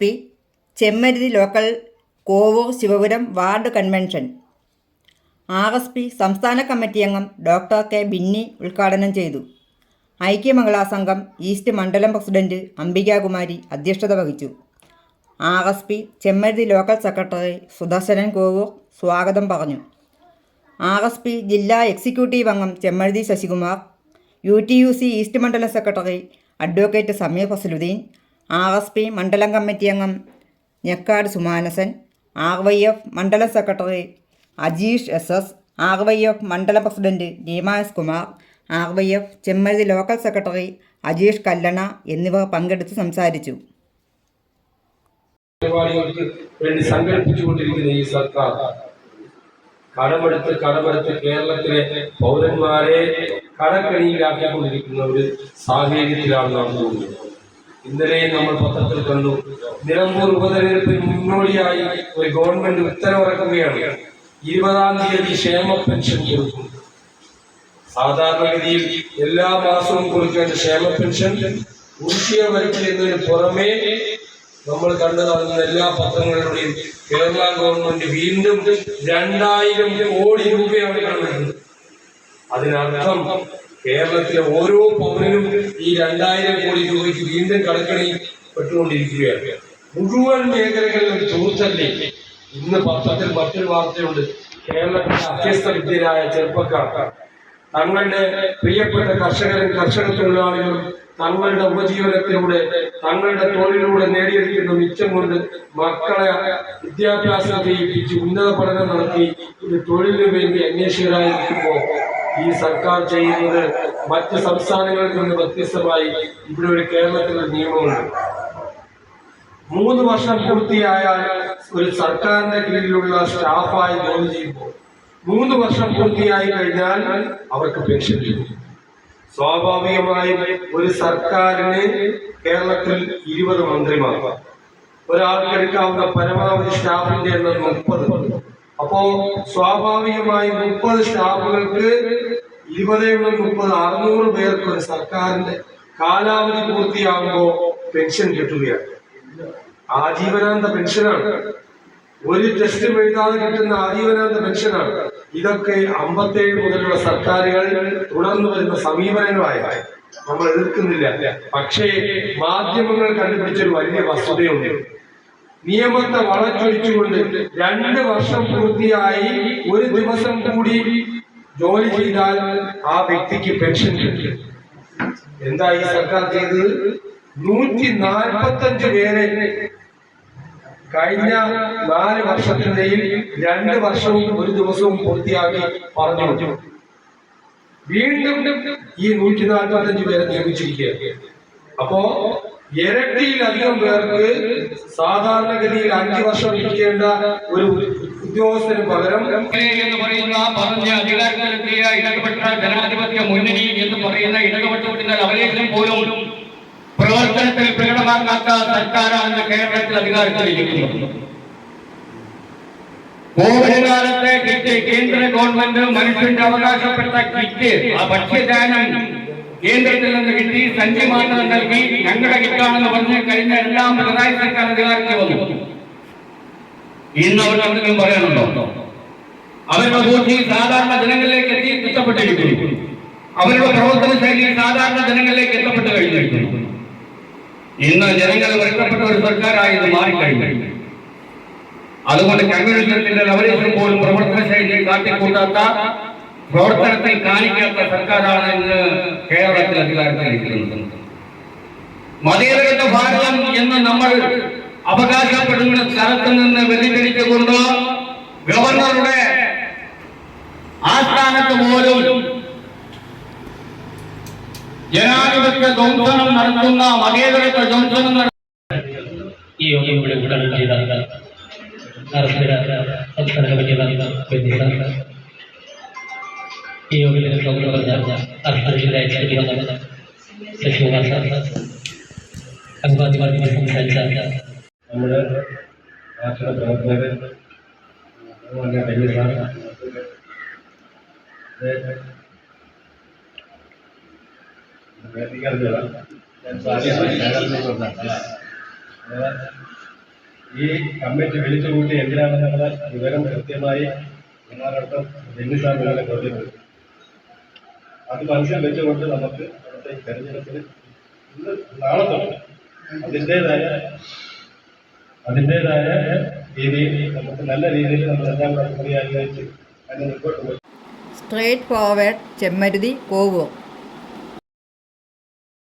P Chemmaruthy local Kovoor Sivapuram ward convention. P സംസ്ഥാന committee അംഗം doctor K. Binny ഉദ്ഘാടനം ചെയ്തു. ഐക്യമംഗളാ സംഘം ഈസ്റ്റ് മണ്ഡലം പ്രസിഡന്റ് അംബികാകുമാരി അധ്യക്ഷത വഹിച്ചു. P Chemmaruthy local secretary Sudarsanan Kovoor സ്വാഗതം പറഞ്ഞു. പി ജില്ലാ എക്സിക്യൂട്ടീവ് അംഗം Chemmaruthy Sasikumar U T U C east മണ്ഡലം secretary advocate Sameer Fazaludeen R മണ്ഡലം കമ്മിറ്റി അംഗം Njekkad Sumanasan R Y F മണ്ഡലം secretary Ajeesh S S R Y F മണ്ഡലം president Dimas Kumar R Y F Chemmaruthy local secretary Ajeesh Kallana എന്നിവർ പങ്കെടുത്ത് സംസാരിച്ചു. ഈ സർക്കാർ കടമെടുത്ത് കടമെടുത്ത് കേരളത്തിലെ പൗരന്മാരെ കടക്കണിയിലാക്കിക്കൊണ്ടിരിക്കുന്ന ഒരു സാഹചര്യത്തിലാണ് നാം പോകുന്നത്. ഇന്നലെ നമ്മൾ പത്രത്തിൽ കണ്ടു നിലമ്പൂർ ഉപതെരഞ്ഞെടുപ്പിന് മുന്നോടിയായി ഒരു ഗവൺമെന്റ് ഉത്തരവിറക്കുകയാണ്. ഇരുപതാം തീയതി ക്ഷേമ പെൻഷൻ കൊടുക്കും. സാധാരണഗതിയിൽ എല്ലാ മാസവും കൊടുക്കേണ്ട ക്ഷേമ പെൻഷൻ കുടിശ്ശിക വരുത്തിയതിന് പുറമേ നമ്മൾ കണ്ടതാണ് എല്ലാ പത്രങ്ങളിലൂടെയും കേരള ഗവൺമെന്റ് വീണ്ടും രണ്ടായിരം കോടി രൂപയാണ് കണ്ടത് അതിനർത്ഥം കേരളത്തിലെ ഓരോ പൗരനും ഈ രണ്ടായിരം കോടി രൂപയ്ക്ക് വീണ്ടും കടക്കണി പെട്ടുകൊണ്ടിരിക്കുകയാണ്. മുഴുവൻ മേഖലകളിലും ചോദിച്ചല്ലേ ഇന്ന് പത്രത്തിൽ മറ്റൊരു വാർത്തയുണ്ട്. കേരളത്തിലെ അഭ്യസ്തവിദ്യരായ ചെറുപ്പക്കാർ തങ്ങളുടെ പ്രിയപ്പെട്ട കർഷകരും കർഷക തൊഴിലാളികളും തങ്ങളുടെ ഉപജീവനത്തിലൂടെ തങ്ങളുടെ തൊഴിലിലൂടെ നേടിയെടുക്കുന്ന മിച്ചം കൊണ്ട് മക്കളെ വിദ്യാഭ്യാസം ചെയ്യിപ്പിച്ച് ഉന്നത പഠനം നടത്തി ഇത് തൊഴിലിനു വേണ്ടി അന്വേഷകരായിരിക്കുമ്പോൾ ഈ സർക്കാർ ചെയ്യുന്നത് മറ്റ് സംസ്ഥാനങ്ങളിൽ നിന്ന് വ്യത്യസ്തമായി ഇവിടെ ഒരു കേരളത്തിൽ നിയമമുണ്ട്. മൂന്ന് വർഷം പൂർത്തിയായാൽ ഒരു സർക്കാരിന്റെ കീഴിലുള്ള സ്റ്റാഫായി ജോലി ചെയ്യുമ്പോൾ മൂന്ന് വർഷം പൂർത്തിയായി കഴിഞ്ഞാൽ അവർക്ക് പെൻഷൻ ലഭിക്കും. സ്വാഭാവികമായും ഒരു സർക്കാരിന് കേരളത്തിൽ ഇരുപത് മന്ത്രിമാർ. ഒരാൾക്ക് എടുക്കാവുന്ന പരമാവധി സ്റ്റാഫിന്റെ എണ്ണം മുപ്പത്. അപ്പോ സ്വാഭാവികമായി മുപ്പത് സ്റ്റാഫുകൾക്ക് ഇരുപതേ മുപ്പത് അറുന്നൂറ് പേർക്ക് ഒരു സർക്കാരിന്റെ കാലാവധി പൂർത്തിയാകുമ്പോൾ പെൻഷൻ കിട്ടുകയാണ്. ആജീവനാന്ത പെൻഷനാണ്. ഒരു ടെസ്റ്റും എഴുതാതെ കിട്ടുന്ന ആജീവനാന്ത പെൻഷനാണ്. ഇതൊക്കെ അമ്പത്തേഴ് മുതലുള്ള സർക്കാരുകൾ തുടർന്നു വരുന്ന സമീപനങ്ങളായ. നമ്മൾ എതിർക്കുന്നില്ല. പക്ഷേ മാധ്യമങ്ങൾ കണ്ടുപിടിച്ചൊരു വലിയ വസ്തുതയുണ്ട്. നിയമത്തെ വളച്ചൊടിച്ചുകൊണ്ട് രണ്ട് വർഷം പൂർത്തിയായി ഒരു ദിവസം കൂടി ജോലി ചെയ്താൽ ആ വ്യക്തിക്ക് പെൻഷൻ കിട്ടും. എന്താ ഈ സർക്കാർ ചെയ്തത്? നൂറ്റി നാൽപ്പത്തഞ്ച് പേരെ കഴിഞ്ഞ നാല് വർഷത്തിനിടയിൽ രണ്ട് വർഷവും ഒരു ദിവസവും പൂർത്തിയാക്കി പറഞ്ഞു വീണ്ടും ഈ നൂറ്റി നാൽപ്പത്തഞ്ച് പേരെ നിയമിച്ചിരിക്കുക അപ്പോ ഇരട്ടിയിലധികം പേർക്ക് സാധാരണഗതിയിൽ അഞ്ചു വർഷം ഇരിക്കേണ്ട ഒരു ഉദ്യോഗസ്ഥന് പകരം എന്ന് പറയുന്ന പറഞ്ഞ അധികാരത്തിലെത്തിയ ഇടതുപക്ഷ ജനാധിപത്യ മുന്നണി എന്ന് പറയുന്ന ഇടപെട്ടുകൊണ്ടിരുന്ന അവലേഖനം പോലും പ്രവർത്തനത്തിൽ പ്രകടമാക്കാത്ത സർക്കാരാണ് കേരളത്തിൽ അധികാരത്തിലിരിക്കുന്നത് കോവിഡ് കാലത്തെ കിറ്റ് കേന്ദ്ര ഗവൺമെന്റ് മനുഷ്യന്റെ അവകാശപ്പെട്ട കിറ്റ് ആ ഭക്ഷ്യദാനം കേന്ദ്രത്തിൽ നിന്ന് കിട്ടി മാത്രം നൽകി ഞങ്ങളുടെ കിട്ടാണെന്ന് പറഞ്ഞ് കഴിഞ്ഞ എല്ലാം പിണറായി സർക്കാർ അധികാരത്തിൽ വന്നു. ഇന്ന് അവർ എന്തെങ്കിലും പറയാനുണ്ടോ? അവരുടെ ബോധി സാധാരണ ജനങ്ങളിലേക്ക് എത്തി എത്തപ്പെട്ടിരിക്കുന്നു അവരുടെ പ്രവർത്തന ശൈലി സാധാരണ ജനങ്ങളിലേക്ക് എത്തപ്പെട്ട് കഴിഞ്ഞിരിക്കുന്നു. ഇന്ന് ജനങ്ങൾ വെറുക്കപ്പെട്ട ഒരു സർക്കാരായി ഇത് മാറിക്കഴിഞ്ഞു. അതുകൊണ്ട് കമ്മ്യൂണിസത്തിന്റെ ലവലേശം പോലും പ്രവർത്തന ശൈലി കാട്ടിക്കൂട്ടാത്ത പ്രവർത്തനത്തിൽ കാണിക്കാത്ത സർക്കാരാണ് ഇന്ന് കേരളത്തിൽ അധികാരത്തിലിരിക്കുന്നത് മതേതരത്വ ഭാരതം എന്ന് നമ്മൾ അവകാശപ്പെടുന്ന സ്ഥലത്ത് നിന്ന് വ്യതിചരിച്ചുകൊണ്ട് ഗവർണറുടെ ആസ്ഥാനത്ത് പോലും ജനാധിപത്യ ധ്വംസനം നടത്തുന്ന മതേതരത്വ ധ്വംസനം ഈ യോഗം ഇവിടെ ഉദ്ഘാടനം ചെയ്ത അറസ്റ്റില സംസ്ഥാന കമ്മിറ്റി അംഗം ഈ യോഗത്തിൽ സ്വാഗതം പറഞ്ഞ അറസ്റ്റില ജില്ലാ എക്സിക്യൂട്ടീവ് അംഗം ശശികുമാർ സാർ അഭിവാദ്യമായി സംസാരിച്ച നമ്മുടെ രാഷ്ട്ര പ്രവർത്തകർ അതുപോലെ വലിയ സാർ അങ്ങനെ ഈ കമ്മിറ്റി വിളിച്ചു കൂട്ടി എന്തിനാണെന്നുള്ള വിവരം കൃത്യമായി ഒന്നാമത്തെ ബെന്നിസാർ നിങ്ങളെ ബോധ്യപ്പെടുത്തി അത് മനസ്സിൽ വെച്ചുകൊണ്ട് നമുക്ക് അവിടുത്തെ തെരഞ്ഞെടുപ്പിന് ഇന്ന് നാളെ തൊട്ട് അതിന്റെതായ അതിന്റെതായ രീതിയിൽ നമുക്ക് നല്ല രീതിയിൽ നമ്മൾ എല്ലാം പ്രക്രിയ അനുഭവിച്ച് അതിന് മുമ്പോട്ട് പോയി. Straight forward Chemmaruthy Kovoor